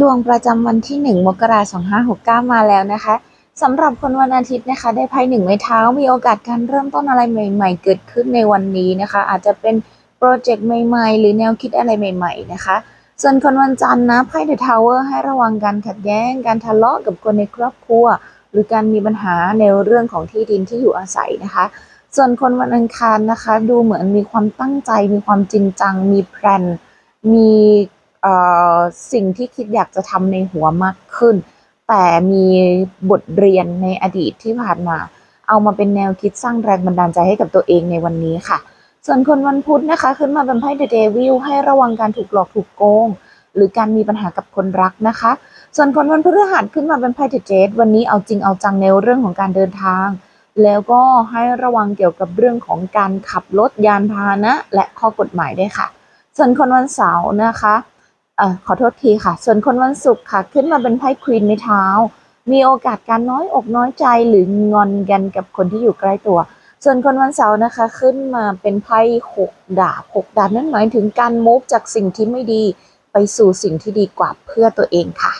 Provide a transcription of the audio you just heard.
ดวงประจำวันที่ 1 มกราคม 2569 มาแล้วนะคะสำหรับคนวันอาทิตย์นะคะ ได้ไพ่หนึ่งไม้เท้า มีโอกาสการเริ่มต้นอะไรใหม่ ๆ เกิดขึ้นในวันนี้นะคะ อาจจะเป็นโปรเจกต์ใหม่ ๆ หรือแนวคิดอะไรใหม่ ๆ นะคะ ส่วนคนวันจันทร์นะไพ่เดอะทาวเวอร์ให้ระวังการขัดแย้ง การทะเลาะกับคนในครอบครัว หรือการมีปัญหาในเรื่องของที่ดินที่อยู่อาศัยนะคะ ส่วนคนวันอังคารนะคะ ดูเหมือนมีความตั้งใจ มีความจริงจัง มีแพลนมี สิ่งที่คิดอยากจะทำในหัวมากขึ้น แต่มีบทเรียนในอดีตที่ผ่านมา เอามาเป็นแนวคิดสร้างแรงบันดาลใจให้กับตัวเองในวันนี้ค่ะ ส่วนคนวันพุธนะคะ ขึ้นมาเป็นไพ่เดอะเดวิลให้ระวังการถูกหลอกถูกโกง หรือการมีปัญหากับคนรักนะคะ ส่วนคนวันพฤหัสขึ้นมาเป็นไพ่เดอะเจดวันนี้เอาจริงเอาจังในเรื่องของการเดินทาง แล้วก็ให้ระวังเกี่ยวกับเรื่องของการขับรถยานพาหนะ และข้อกฎหมายด้วยค่ะ ส่วนคนวันเสาร์นะคะ ออขอโทษทีค่ะ ส่วนคนวันศุกร์ค่ะ ขึ้นมาเป็นไพ่ควีนไม้เท้า มีโอกาสการน้อยอกน้อยใจหรืองอนกันกับคนที่อยู่ใกล้ตัว ส่วนคนวันเสาร์นะคะ ขึ้นมาเป็นไพ่หกดาบหกดาบนั่นหมายถึงการมูฟจากสิ่งที่ไม่ดีไปสู่สิ่งที่ดีกว่าเพื่อตัวเองค่ะ